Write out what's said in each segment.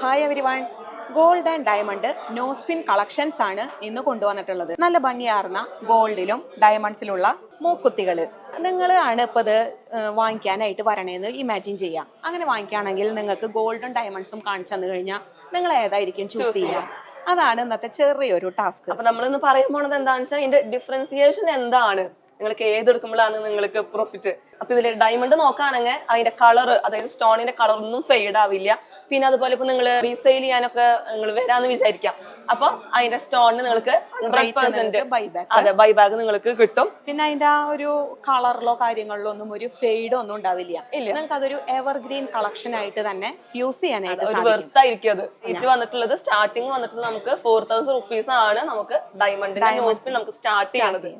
Hi everyone gold and diamond no spin collections ആണ് ഇന്ന് കൊണ്ടുവന്നിട്ടുള്ളത്. നല്ല ഭംഗിയാർന്ന ഗോൾഡിലും ഡയമണ്ട്സിലുള്ള മൂക്കുത്തികൾ നിങ്ങൾ ആണ് ഇപ്പോൾ ഇത് വാങ്ങിക്കാനായിട്ട് വരണേന്ന് ഇമാജിൻ ചെയ്യാം. അങ്ങനെ വാങ്ങിക്കുകയാണെങ്കിൽ നിങ്ങൾക്ക് ഗോൾഡും ഡയമണ്ട്സും കാണിച്ചു തന്നു കഴിഞ്ഞാൽ നിങ്ങൾ ഏതായിരിക്കും ചൂസ് ചെയ്യുക അതാണ് ഇന്നത്തെ ചെറിയൊരു ടാസ്ക് അപ്പൊ നമ്മൾ ഇന്ന് പറയാൻ പോണത് എന്താണെന്ന് വെച്ചാൽ ഇതിന്റെ ഡിഫറൻസിയേഷൻ എന്താണ്? നിങ്ങൾക്ക് ഏതെടുക്കുമ്പോഴാണ് നിങ്ങൾക്ക് പ്രോഫിറ്റ് അപ്പൊ ഇതിൽ ഡയമണ്ട് നോക്കുകയാണെങ്കിൽ അതിന്റെ കളർ അതായത് സ്റ്റോണിന്റെ കളർ ഒന്നും ഫെയ്ഡ് ആവില്ല. പിന്നെ അതുപോലെ ഇപ്പൊ നിങ്ങൾ റീസെയിൽ ചെയ്യാനൊക്കെ നിങ്ങൾ വരാന്ന് വിചാരിക്കാം. അപ്പൊ അതിന്റെ സ്റ്റോണിന് നിങ്ങൾക്ക് ഹൺഡ്രഡ് പെർസെന്റ് ബൈബാക്ക് അതെ ബൈ ബാഗ് നിങ്ങൾക്ക് കിട്ടും. പിന്നെ അതിന്റെ ആ ഒരു കളറിലോ കാര്യങ്ങളിലോ ഒന്നും ഒരു ഫെയ്ഡ് ഒന്നും ഉണ്ടാവില്ല. ഇല്ല. നിങ്ങൾക്ക് അതൊരു എവർഗ്രീൻ കളക്ഷൻ ആയിട്ട് തന്നെ യൂസ് ചെയ്യാനായിട്ട് ഒരു വെർത്ത് ആയിരിക്കും അത്. ഇത് വന്നിട്ടുള്ളത് സ്റ്റാർട്ടിങ് വന്നിട്ടുള്ളത് നമുക്ക് ഫോർ തൗസൻഡ് റുപ്പീസ് ആണ് നമുക്ക് ഡയമണ്ടിന്റെ നോസ്പിൻ നമുക്ക് സ്റ്റാർട്ട് ചെയ്യണത്.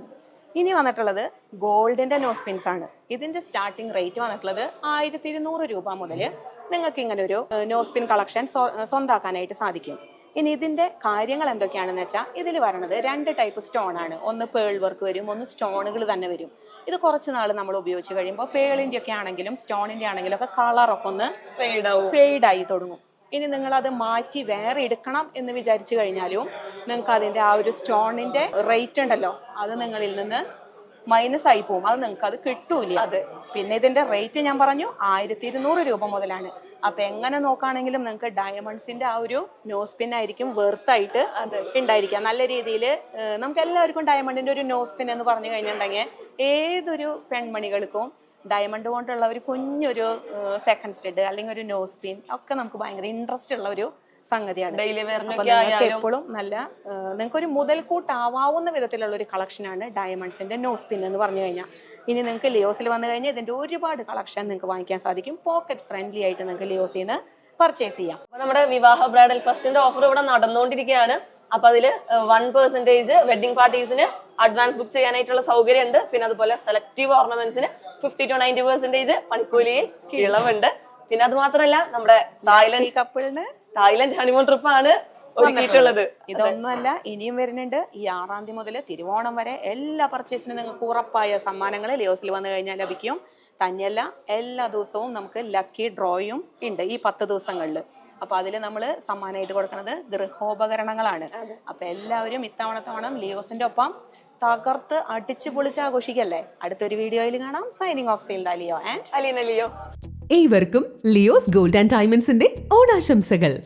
ഇനി വന്നിട്ടുള്ളത് ഗോൾഡിന്റെ നോസ്പിൻസ് ആണ്. ഇതിന്റെ സ്റ്റാർട്ടിംഗ് റേറ്റ് വന്നിട്ടുള്ളത് ആയിരത്തി ഇരുന്നൂറ് രൂപ മുതൽ നിങ്ങൾക്ക് ഇങ്ങനെ ഒരു നോസ്പിൻ കളക്ഷൻ സ്വന്താക്കാനായിട്ട് സാധിക്കും. ഇനി ഇതിന്റെ കാര്യങ്ങൾ എന്തൊക്കെയാണെന്ന് വെച്ചാൽ ഇതിൽ വരണത് രണ്ട് ടൈപ്പ് സ്റ്റോൺ ആണ്. ഒന്ന് പേൾ വർക്ക് വരും ഒന്ന് സ്റ്റോണുകൾ തന്നെ വരും. ഇത് കുറച്ച് നാൾ നമ്മൾ ഉപയോഗിച്ച് കഴിയുമ്പോൾ പേളിന്റെ ഒക്കെ ആണെങ്കിലും സ്റ്റോണിന്റെ ആണെങ്കിലും ഒക്കെ കളറൊക്കെ ഒന്ന് ഫെയ്ഡ് ആവും. ഫെയ്ഡ് ആയി തുടങ്ങും. ഇനി നിങ്ങൾ അത് മാറ്റി വേറെ എടുക്കണം എന്ന് വിചാരിച്ചു കഴിഞ്ഞാലും നിങ്ങൾക്ക് അതിന്റെ ആ ഒരു സ്റ്റോണിന്റെ റേറ്റ് ഉണ്ടല്ലോ അത് നിങ്ങളിൽ നിന്ന് മൈനസ് ആയി പോകും. അത് നിങ്ങൾക്ക് അത് കിട്ടൂല. അത്. പിന്നെ ഇതിന്റെ റേറ്റ് ഞാൻ പറഞ്ഞു ആയിരത്തി ഇരുന്നൂറ് രൂപ മുതലാണ്. അപ്പൊ എങ്ങനെ നോക്കുകയാണെങ്കിലും നിങ്ങൾക്ക് ഡയമണ്ട്സിന്റെ ആ ഒരു നോസ് പിൻ ആയിരിക്കും വെർത്തായിട്ട് അതെ. ഉണ്ടായിരിക്കുക. നല്ല രീതിയിൽ നമുക്ക് എല്ലാവർക്കും ഡയമണ്ടിന്റെ ഒരു നോസ് പിൻ എന്ന് പറഞ്ഞു കഴിഞ്ഞിട്ടുണ്ടെങ്കിൽ ഏതൊരു പെൺമണികൾക്കും ഡയമണ്ട് കൊണ്ടുള്ള ഒരു കുഞ്ഞൊരു സെക്കൻഡ് സ്റ്റെഡ് അല്ലെങ്കിൽ ഒരു നോസ് പിൻ ഒക്കെ നമുക്ക് ഭയങ്കര ഇൻട്രസ്റ്റ് ഉള്ള ഒരു സംഗതിയാണ്. എപ്പോഴും നല്ല നിങ്ങൾക്ക് ഒരു മുതൽക്കൂട്ടാവാവുന്ന വിധത്തിലുള്ള ഒരു കളക്ഷനാണ് ഡയമണ്ട്സിന്റെ നോസ് പിൻ എന്ന് പറഞ്ഞു കഴിഞ്ഞാൽ. ഇനി നിങ്ങൾക്ക് ലിയോസിൽ വന്നു കഴിഞ്ഞാൽ ഇതിന്റെ ഒരുപാട് കളക്ഷൻ നിങ്ങൾക്ക് വാങ്ങിക്കാൻ സാധിക്കും. പോക്കറ്റ് ഫ്രണ്ട്ലി ആയിട്ട് നിങ്ങൾക്ക് ലിയോസിൽ നിന്ന് പർച്ചേസ് ചെയ്യാം. അപ്പൊ നമ്മുടെ വിവാഹ ബ്രൈഡൽ ഫസ്റ്റിന്റെ ഓഫർ ഇവിടെ നടന്നുകൊണ്ടിരിക്കുകയാണ്. അപ്പൊ അതിൽ വൺ പെർസെന്റേജ് വെഡിങ് പാർട്ടീസിന് അഡ്വാൻസ് ബുക്ക് ചെയ്യാനായിട്ടുള്ള സൗകര്യം ഉണ്ട് പിന്നെ അതുപോലെ സെലക്റ്റീവ് ഓർണമെന്റ്സിന് ഫിഫ്റ്റി ടു നയന്റി പെർസെന്റേജ് പണിക്കൂലിയിൽ ഇളവുണ്ട്. പിന്നെ അത് മാത്രമല്ല നമ്മുടെ തായ്ലൻഡ് കപ്പിളിന് തായ്ലൻഡ് ഹണിമൂൺ ട്രിപ്പ് ആണ് ഒരുക്കിയിട്ടുള്ളത്. ഇതൊന്നുമല്ല ഇനിയും വരുന്നുണ്ട്. ഈ ആറാം തീയതി മുതൽ തിരുവോണം വരെ എല്ലാ പർച്ചേസിനും നിങ്ങൾക്ക് ഉറപ്പായ സമ്മാനങ്ങൾ ലിയോസിൽ വന്നു കഴിഞ്ഞാൽ ലഭിക്കും. തന്നെയല്ല എല്ലാ ദിവസവും നമുക്ക് ലക്കി ഡ്രോയും ഉണ്ട് ഈ പത്ത് ദിവസങ്ങളിൽ അപ്പൊ അതിൽ നമ്മൾ സമ്മാനമായിട്ട് കൊടുക്കുന്നത് ഗൃഹോപകരണങ്ങളാണ്. അപ്പൊ എല്ലാവരും ഇത്തവണ തവണ ലിയോസിന്റെ ഒപ്പം തകർത്ത് അടിച്ചു പൊളിച്ച് ആഘോഷിക്കല്ലേ? അടുത്തൊരു വീഡിയോയിൽ കാണാം. Signing off sale Leo and Alina Leo. ഏവർക്കും ലിയോസ് ഗോൾഡ് ആൻഡ് ഡയമണ്ട്സിന്റെ ഓണാശംസകൾ.